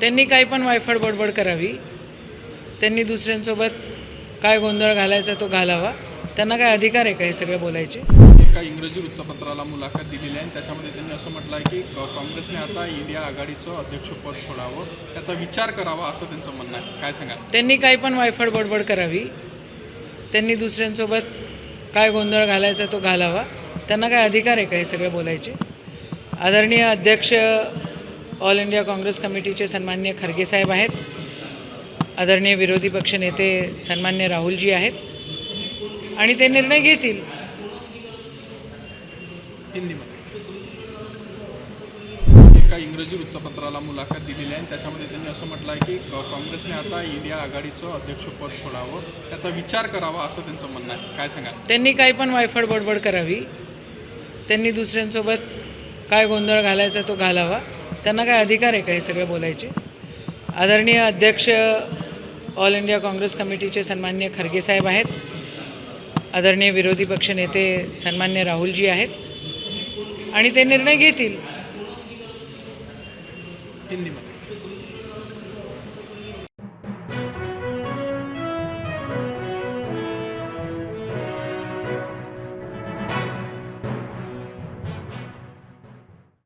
त्यांनी काही पण वायफळ बडबड करावी. त्यांनी दुसऱ्यांसोबत काय गोंधळ घालायचा तो घालावा. त्यांना काय अधिकार आहे का हे सगळं बोलायचे? एका इंग्रजी वृत्तपत्राला मुलाखत दिलेली आहे आणि त्याच्यामध्ये त्यांनी असं म्हटलं आहे की काँग्रेसने आता इंडिया आघाडीचं अध्यक्षपद सोडावं. त्याचा विचार करावा असं त्यांचं म्हणणं आहे. काय सांगा त्यांनी काही पण वायफळ बडबड करावी. त्यांनी दुसऱ्यांसोबत काय गोंधळ घालायचा तो घालावा. त्यांना काय अधिकार आहे का हे सगळं बोलायचे? आदरणीय अध्यक्ष ऑल इंडिया काँग्रेस कमिटीचे सन्मान्य खरगे साहेब आहेत. आदरणीय विरोधी पक्षनेते सन्मान्य राहुलजी आहेत. आणि ते निर्णय घेतील. एका इंग्रजी वृत्तपत्राला मुलाखत दिलेली आहे. आणि त्याच्यामध्ये त्यांनी असं म्हटलं आहे की क- काँग्रेसने आता इंडिया आघाडीचं अध्यक्षपद सोडावं. त्याचा विचार करावा असं त्यांचं म्हणणं आहे. काय सांगा त्यांनी काही पण वायफळ बडबड करावी. त्यांनी दुसऱ्यांसोबत काय गोंधळ घालायचा तो घालावा. त्यांना काय अधिकार आहे का हे सगळं बोलायचे? आदरणीय अध्यक्ष ऑल इंडिया काँग्रेस कमिटीचे सन्मान्य खरगे साहेब आहेत. आदरणीय विरोधी पक्षनेते सन्मान्य राहुलजी आहेत. आणि ते निर्णय घेतील. धन्यवाद